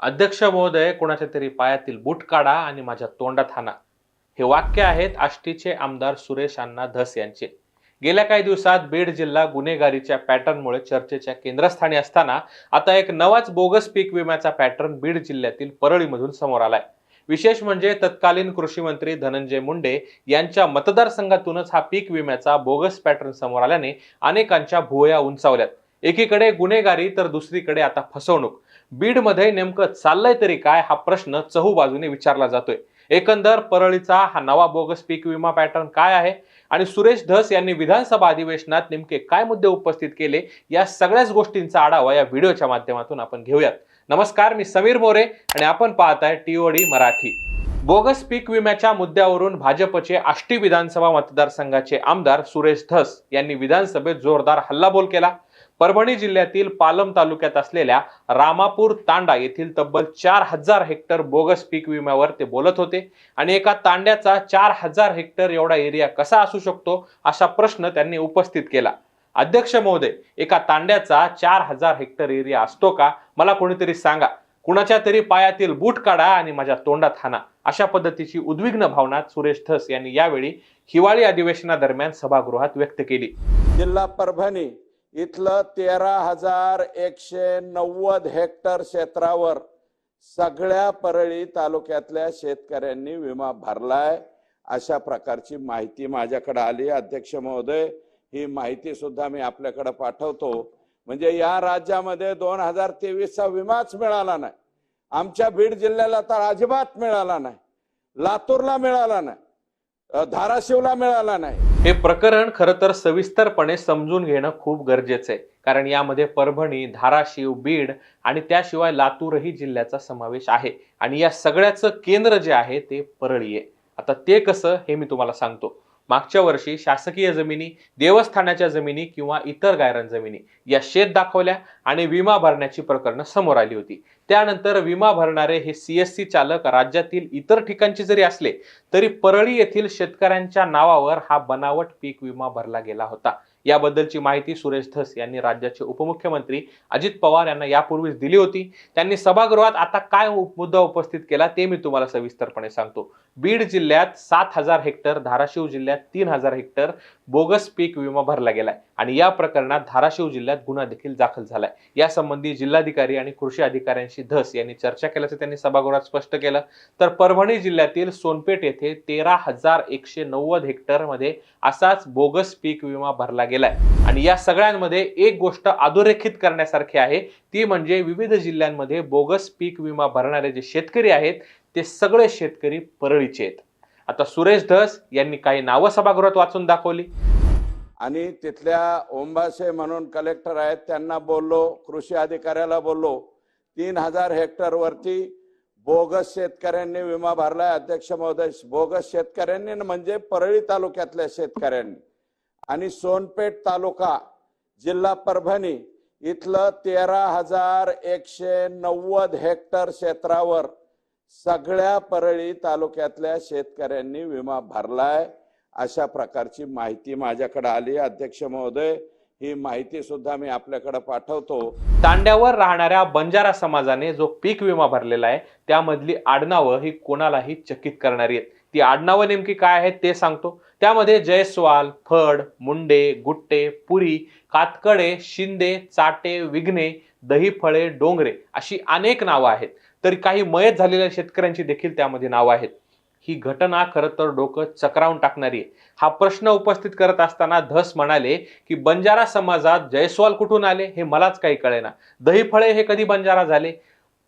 अध्यक्ष महोदय कोणाच्या तरी पायातील बूट काढा आणि माझ्या तोंडात हाना. हे वाक्य आहेत आष्टीचे आमदार सुरेश अण्णा धस यांचे. गेल्या काही दिवसात बीड जिल्हा गुन्हेगारीच्या पॅटर्नमुळे चर्चेच्या केंद्रस्थानी असताना आता एक नवाच बोगस पीक विम्याचा पॅटर्न बीड जिल्ह्यातील परळीमधून समोर आलाय. विशेष म्हणजे तत्कालीन कृषी मंत्री धनंजय मुंडे यांच्या मतदारसंघातूनच हा पीक विम्याचा बोगस पॅटर्न समोर आल्याने अनेकांच्या भुवया उंचावल्यात. एकीकडे गुन्हेगारी तर दुसरीकडे आता फसवणूक. बीडमध्ये नेमकं चाललंय तरी काय हा प्रश्न चहू बाजूने विचारला जातोय. एकंदर परळीचा हा नवा बोगस पीक विमा पॅटर्न काय आहे? आणि सुरेश धस यांनी विधानसभा अधिवेशनात नेमके काय मुद्दे उपस्थित केले? या सगळ्याच गोष्टींचा आढावा या व्हिडिओच्या माध्यमातून आपण घेऊयात. नमस्कार मी समीर मोरे आणि आपण पाहत आहे टीओडी मराठी. बोगस पीक विम्याच्या मुद्द्यावरून भाजपचे आष्टी विधानसभा मतदारसंघाचे आमदार सुरेश धस यांनी विधानसभेत जोरदार हल्लाबोल केला. परभणी जिल्ह्यातील पालम तालुक्यात असलेल्या रामापूर तांडा येथील तब्बल चार हजार हेक्टर बोगस पीक विम्यावर ते बोलत होते. आणि एका तांड्याचा चार हजार हेक्टर एवढा एरिया कसा असू शकतो असा प्रश्न त्यांनी उपस्थित केला. अध्यक्ष महोदय एका तांड्याचा चार हजार हेक्टर एरिया असतो का? मला कोणीतरी सांगा. कुणाच्या तरी पायातील बूट काढा आणि माझ्या तोंडात हाना. अशा पद्धतीची उद्विग्न भावना सुरेश धस यांनी यावेळी हिवाळी अधिवेशनादरम्यान सभागृहात व्यक्त केली. जिल्हा परभणी इथलं तेरा हजार एकशे नव्वद हेक्टर क्षेत्रावर सगळ्या परळी तालुक्यातल्या शेतकऱ्यांनी विमा भरलाय. अशा प्रकारची माहिती माझ्याकडे आली. अध्यक्ष महोदय ही माहिती सुद्धा मी आपल्याकडे पाठवतो. म्हणजे या राज्यामध्ये दोन हजार तेवीसचा विमाच मिळाला नाही. आमच्या बीड जिल्ह्याला तर अजिबात मिळाला नाही. लातूरला मिळाला नाही. धाराशिवला मिळाला नाही. हे प्रकरण खरं तर सविस्तरपणे समजून घेणं खूप गरजेचं आहे. कारण यामध्ये परभणी धाराशिव बीड आणि त्याशिवाय लातूरही जिल्ह्याचा समावेश आहे. आणि या सगळ्याचं केंद्र जे आहे ते परळी आहे. आता ते कसं हे मी तुम्हाला सांगतो. मागच्या वर्षी शासकीय जमिनी देवस्थानाच्या जमिनी किंवा इतर गायरन जमिनी या शेत दाखवल्या आणि विमा भरण्याची प्रकरणं समोर आली होती. त्यानंतर विमा भरणारे हे सीएससी चालक राज्यातील इतर ठिकाणचे जरी असले तरी परळी येथील शेतकऱ्यांच्या नावावर हा बनावट पीक विमा भरला गेला होता. याबद्दलची माहिती सुरेश धस यांनी राज्याचे उपमुख्यमंत्री अजित पवार यांना यापूर्वीच दिली होती. त्यांनी सभागृहात आता काय मुद्दा उपस्थित केला ते मी तुम्हाला सविस्तरपणे सांगतो. बीड जिल्ह्यात सात हजार हेक्टर धाराशिव जिल्ह्यात तीन हजार हेक्टर बोगस पीक विमा भरला गेलाय. आणि या प्रकरणात धाराशिव जिल्ह्यात गुन्हा देखील दाखल झालाय. यासंबंधी जिल्हाधिकारी आणि कृषी अधिकाऱ्यांशी धस यांनी चर्चा केल्याचं त्यांनी सभागृहात स्पष्ट केलं. तर परभणी जिल्ह्यातील सोनपेठ येथे तेरा हजार एकशे नव्वद हेक्टरमध्ये असाच बोगस पीक विमा भरला गेलाय. आणि या सगळ्यांमध्ये एक गोष्ट अधोरेखित करण्यासारखी आहे. ती म्हणजे विविध जिल्ह्यांमध्ये बोगस पीक विमा भरणारे जे शेतकरी आहेत ते सगळे शेतकरी परळीचे आहेत. आता सुरेश धस यांनी काही नावं सभागृहात वाचून दाखवली. आणि तिथल्या ओंबासे म्हणून कलेक्टर आहेत त्यांना बोललो कृषी अधिकाऱ्याला बोललो तीन हजार हेक्टरवरती बोगस शेतकऱ्यांनी विमा भरलाय. अध्यक्ष महोदय बोगस शेतकऱ्यांनी म्हणजे परळी तालुक्यातल्या शेतकऱ्यांनी. आणि सोनपेठ तालुका जिल्हा परभणी इथलं तेरा हजार एकशे नव्वद हेक्टर क्षेत्रावर सगळ्या परळी तालुक्यातल्या शेतकऱ्यांनी विमा भरलाय. अशा प्रकारची माहिती माझ्याकडे आली. अध्यक्ष महोदय ही माहिती सुद्धा मी आपल्याकडे पाठवतो. तांड्यावर राहणाऱ्या बंजारा समाजाने जो पीक विमा भरलेला आहे त्यामधली आडनावं ही कोणालाही चकित करणारी आहेत. ती आडनावं नेमकी काय आहेत ते सांगतो. त्यामध्ये जयस्वाल फड मुंडे गुट्टे पुरी कातकडे शिंदे चाटे विघ्ने दहीफळे डोंगरे अशी अनेक नावं आहेत. तरी काही मयत झालेल्या शेतकऱ्यांची देखील त्यामध्ये नावं आहेत. ही घटना खरं तर डोकं चक्रावून टाकणारी आहे. हा प्रश्न उपस्थित करत असताना धस म्हणाले की बंजारा समाजात जयस्वाल कुठून आले हे मलाच काही कळेना. दहीफळे हे कधी बंजारा झाले?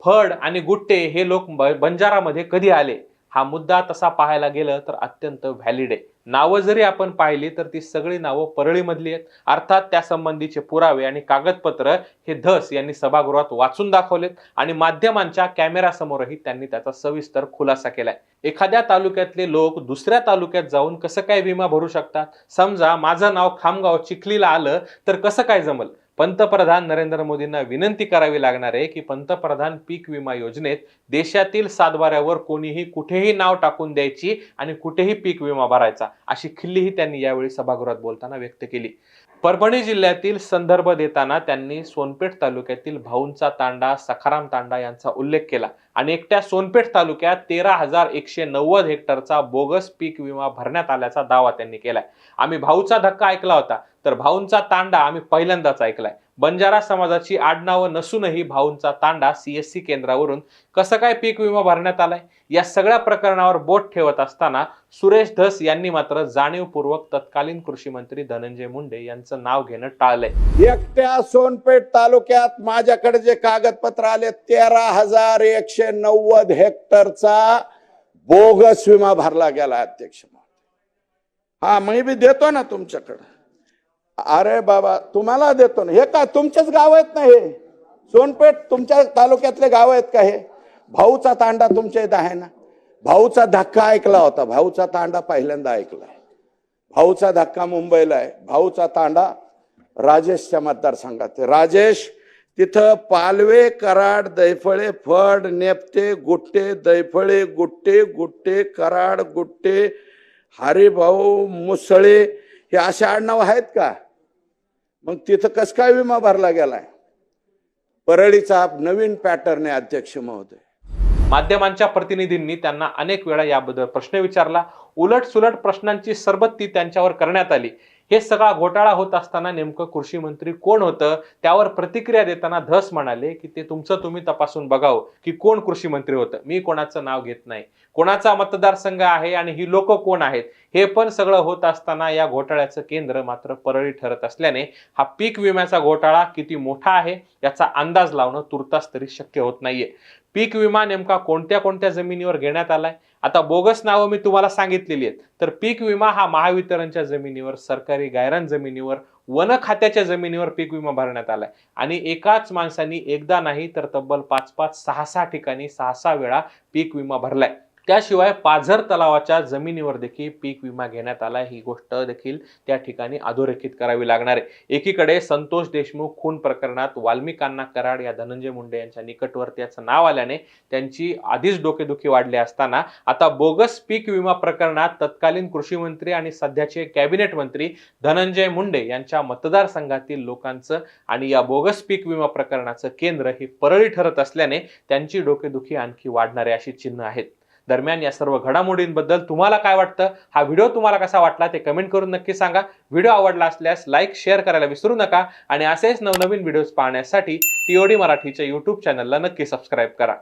फड आणि गुट्टे हे लोक बंजारामध्ये कधी आले? हा मुद्दा तसा पाहायला गेलं तर अत्यंत व्हॅलिड आहे. नावं जरी आपण पाहिली तर ती सगळी नावं परळीमधली आहेत. अर्थात त्या संबंधीचे पुरावे आणि कागदपत्र हे धस यांनी सभागृहात वाचून दाखवलेत आणि माध्यमांच्या कॅमेरासमोरही त्यांनी त्याचा सविस्तर खुलासा केलाय. एखाद्या तालुक्यातले लोक दुसऱ्या तालुक्यात जाऊन कसं काय विमा भरू शकतात? समजा माझं नाव खामगाव चिखलीला आलं तर कसं काय जमल? पंतप्रधान नरेंद्र मोदींना विनंती करावी लागणार आहे की पंतप्रधान पीक विमा योजनेत देशातील सातबाऱ्यावर कोणीही कुठेही नाव टाकून द्यायची आणि कुठेही पीक विमा भरायचा अशी खिल्लीही त्यांनी यावेळी सभागृहात बोलताना व्यक्त केली. परभणी जिल्ह्यातील संदर्भ देताना त्यांनी सोनपेठ तालुक्यातील भाऊंचा तांडा सखाराम तांडा यांचा उल्लेख केला. आणि एकट्या सोनपेठ तालुक्यात तेरा हजार एकशे नव्वद हेक्टरचा बोगस पीक विमा भरण्यात आल्याचा दावा त्यांनी केलाय. आम्ही भाऊचा धक्का ऐकला होता तर भाऊंचा तांडा आम्ही पहिल्यांदाच ऐकलाय. बंजारा समाजाची आडनावं नसूनही भाऊंचा तांडा सीएससी केंद्रावरून कसं काय पीक विमा भरण्यात आलाय? या सगळ्या प्रकरणावर बोट ठेवत असताना सुरेश धस यांनी मात्र जाणीवपूर्वक तत्कालीन कृषी मंत्री धनंजय मुंडे यांचं नाव घेणं टाळलंय. एकट्या सोनपेठ तालुक्यात माझ्याकडे जे कागदपत्र आले तेरा हजार एकशे नव्वद हेक्टरचा बोगस विमा भरला गेला अध्यक्ष हा मी बी देतो ना तुमच्याकडं. अरे बाबा तुम्हाला देतो ना. हे का तुमचेच गाव आहेत ना हे? सोनपेठ तुमच्या तालुक्यातले गाव आहेत का हे? भाऊचा तांडा तुमच्या इथं आहे ना? भाऊचा धक्का ऐकला होता. भाऊचा तांडा पहिल्यांदा ऐकलाय भाऊचा धक्का मुंबईला आहे. भाऊचा तांडा राजेशच्या मतदारसंघात राजेश तिथं पालवे कराड दैफळे फड नेपते गुट्टे दैफळे गुट्टे गुट्टे कराड गुट्टे हरिभाऊ मुसळे हे असे आडनाव आहेत का? मग तिथं कस काय विमा भरला गेलाय? परळीचा नवीन पॅटर्न आहे अध्यक्ष महोदय. माध्यमांच्या प्रतिनिधींनी त्यांना अनेक वेळा याबद्दल प्रश्न विचारला. उलट सुलट प्रश्नांची सरबत्ती त्यांच्यावर करण्यात आली. हे सगळा घोटाळा होत असताना नेमकं कृषी मंत्री कोण होतं? त्यावर प्रतिक्रिया देताना धस म्हणाले की ते तुमचं तुम्ही तपासून बघावं की कोण कृषी मंत्री होतं. मी कोणाचं नाव घेत नाही. कोणाचा मतदारसंघ आहे आणि ही लोक कोण आहेत? हे पण सगळं होत असताना या घोटाळ्याचं केंद्र मात्र परळी ठरत असल्याने हा पीक विम्याचा घोटाळा किती मोठा आहे याचा अंदाज लावणं तुर्तास तरी शक्य होत नाहीये. पीक विमा नेमका कोणत्या कोणत्या जमिनीवर घेण्यात आलाय? आता बोगस नावं मी तुम्हाला सांगितलेली आहेत. तर पीक विमा हा महावितरणच्या जमिनीवर सरकारी गायरान जमिनीवर वन खात्याच्या जमिनीवर पीक विमा भरण्यात आलाय. आणि एकाच माणसांनी एकदा नाही तर तब्बल पाच पाच सहा सहा ठिकाणी सहा सहा वेळा पीक विमा भरलाय. त्याशिवाय पाझर तलावाच्या जमिनीवर देखील पीक विमा घेण्यात आला ही गोष्ट देखील त्या ठिकाणी अधोरेखित करावी लागणार आहे. एकीकडे संतोष देशमुख खून प्रकरणात वाल्मिकांना कराड या धनंजय मुंडे यांच्या निकटवर्ती याचं नाव आल्याने त्यांची आधीच डोकेदुखी वाढली असताना आता बोगस पीक विमा प्रकरणात तत्कालीन कृषी मंत्री आणि सध्याचे कॅबिनेट मंत्री धनंजय मुंडे यांच्या मतदारसंघातील लोकांचं आणि या बोगस पीक विमा प्रकरणाचं केंद्र हे परळी ठरत असल्याने त्यांची डोकेदुखी आणखी वाढणारे अशी चिन्ह आहेत. दरम्यान या सर्व घडामोडींबद्दल तुम्हाला काय वाटतं? हा व्हिडिओ तुम्हाला कसा वाटला ते कमेंट करून नक्की सांगा. व्हिडिओ आवडला असल्यास लाईक शेअर करायला विसरू नका आणि असेच नवनवीन व्हिडिओज पाहण्यासाठी टीओडी मराठीच्या यूट्यूब चॅनलला नक्की सबस्क्राईब करा.